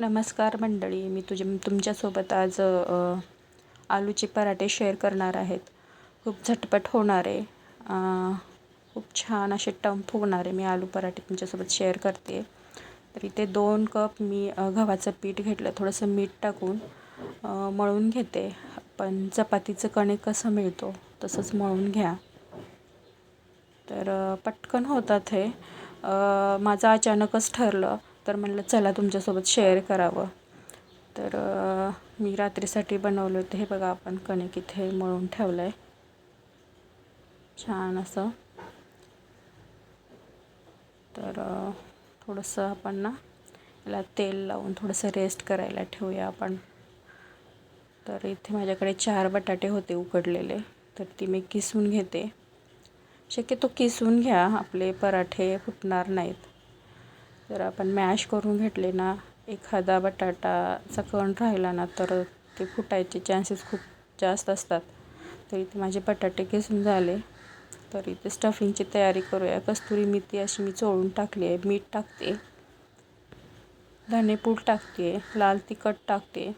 नमस्कार मंडळी मी तुझे तुमच्यासोबत आज आलूचे पराठे शेअर करणार आहेत. खूप झटपट होणार आहे. खूप छान असे टम्प होणार आहे. मी आलू पराठे तुमच्यासोबत शेअर करते. तर इथे दोन कप मी गव्हाचं पीठ घेतलं. थोडंसं मीठ टाकून मळून घेते. पण चपातीचं कणिक कसं मिळतो तसंच मळून घ्या. तर पटकन होतात हे. माझं अचानकच ठरलं. तर म्हणलं चला तुमच्यासोबत शेअर करावं. तर मी रात्रीसाठी बनवलं होतं. हे बघा आपण कणिक इथे मळून ठेवलं आहे छान असं. तर थोडंसं आपण ना याला तेल लावून थोडंसं रेस्ट करायला ठेवूया आपण. तर इथे माझ्याकडे चार बटाटे होते उकडलेले. तर ती मी किसून घेते. शक्यतो किसून घ्या. आपले पराठे फुटणार नाहीत. जर आपण मॅश करून घेतले ना एखादा बटाटाचा कण राहिला ना तर ते फुटायचे चान्सेस खूप जास्त असतात. तर इथे माझे बटाटे किसून झाले. तर इथे स्टफिंगची तयारी करूया. कस्तुरी मेथी अशी मी चोळून टाकली आहे. मीठ टाकते. धनेपूड टाकते. लाल तिखट टाकते.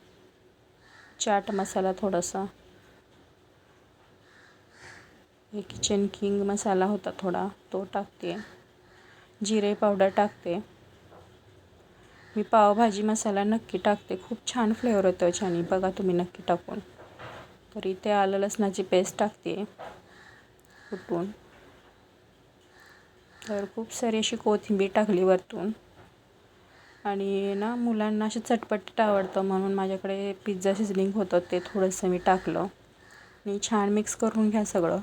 चाट मसाला थोडासा. हे किचन किंग मसाला होता थोडा. तो टाकते. जिरे पावडर टाकते. मी पावभाजी मसाला नक्की टाकते. खूप छान फ्लेवर होतो छान. बघा तुम्ही नक्की टाकून. तर इथे आलं लसणाची पेस्ट टाकते. कुटून तर खूप सारी अशी कोथिंबीर टाकली वरतून. आणि ना मुलांना असे चटपटीत आवडतं म्हणून माझ्याकडे पिझ्झा सिझनिंग होतं. ते थोडंसं मी टाकलं. आणि छान मिक्स करून घ्या सगळं.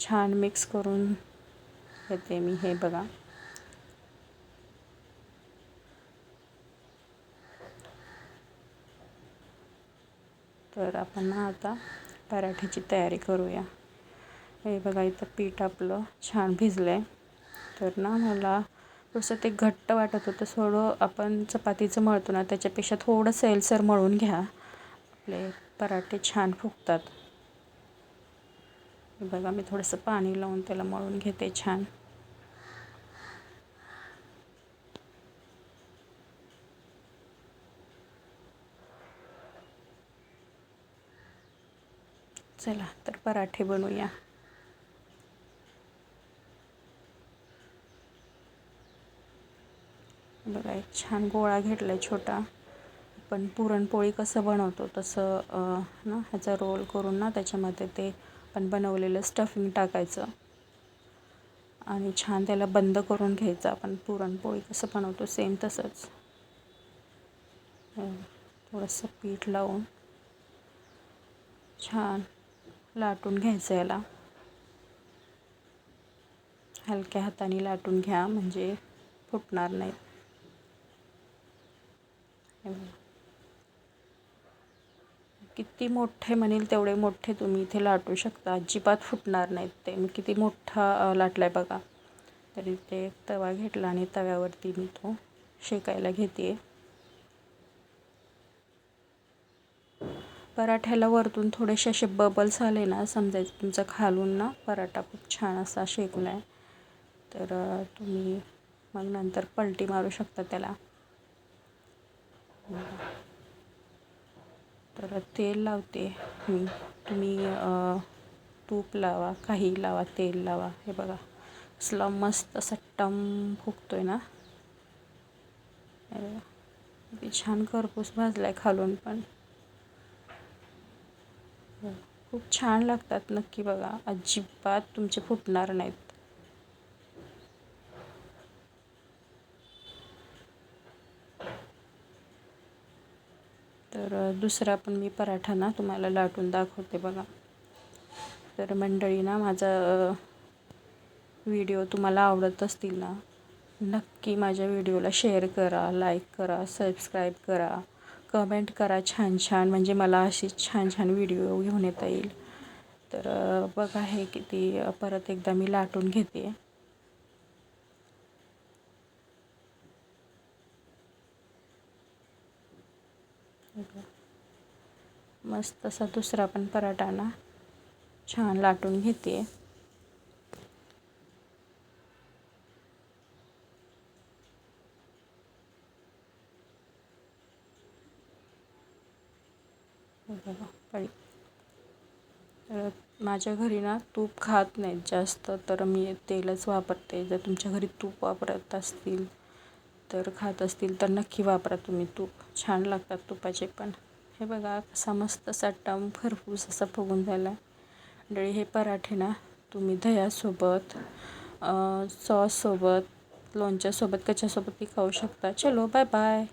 छान मिक्स करून घेते मी. हे बघा. तर आपण ना आता पराठ्याची तयारी करूया. हे बघा इथं पीठ आपलं छान भिजलं आहे तर ना मला थोडंसं ते घट्ट वाटत होतं. थोडं आपण चपातीचं मळतो ना त्याच्यापेक्षा थोडं सैलसर मळून घ्या. आपले पराठे छान फुगतात. बघा मी थोडंसं पाणी लावून त्याला मळून घेते छान. चला तर पराठे बनवूया. बघा एक छान गोळा घेतला आहे छोटा. पण पुरणपोळी कसं बनवतो तसं ना ह्याचा रोल करून ना त्याच्यामध्ये ते आपण बनवलेलं स्टफिंग टाकायचं. आणि छान त्याला बंद करून घ्यायचं आपण पुरणपोळी कसं बनवतो सेम तसंच. थोडंसं पीठ लावून. छान. लाटून घ्यायचं याला. हलक्या हाताने लाटून घ्या म्हणजे फुटणार नाहीत. किती मोठे म्हणेल तेवढे मोठे तुम्ही इथे लाटू शकता. अजिबात फुटणार नाहीत ते. मी किती मोठा लाटला आहे बघा. तरी ते तवा घेतला आणि तव्यावरती मी तो शेकायला घेते पराठ्याला वरतून थोडेसे असे बबल्स आले ना समजायचं तुमचं खालून ना पराठा खूप छान असा शेकला आहे तर तुम्ही मग नंतर पलटी मारू शकता त्याला. तर तेल लावते मी. तुम्ही तूप लावा काही लावा तेल लावा. हे बघा असला मस्त असा टम फुगतो आहे ना किती छान करपूस भाजला आहे खालून पण. हो. खूप छान लागतात नक्की बघा. अजिबात तुमचे फुटणार नाहीत. तर दुसरा पण मी पराठा ना तुम्हाला लाटून दाखवते बघा. तर मंडळी ना माझा व्हिडिओ तुम्हाला आवडत असतील ना नक्की माझ्या व्हिडिओला शेअर करा लाईक करा सबस्क्राईब करा. कमेंट करा छान छान. म्हणजे मला अशी छान छान व्हिडिओ घेऊन येता येईल. तर बघा हे किती परत एकदा मी लाटून घेते. मस्त असा दुसरा पण पराठा ना छान लाटून घेते. हे बघा तर माझ्या घरी ना तूप खात नाहीत जास्त तर मी तेलच वापरते. जर तुमच्या घरी तूप वापरत असतील तर खात असतील तर नक्की वापरा तुम्ही तूप. छान लागतात तुपाचे पण. हे बघा कसा मस्त असा टम खरपूस असा फुगून झाला डळी हे पराठे ना तुम्ही दह्यासोबत सॉससोबत लोणच्यासोबत कशासोबतही खाऊ शकता. चलो बाय बाय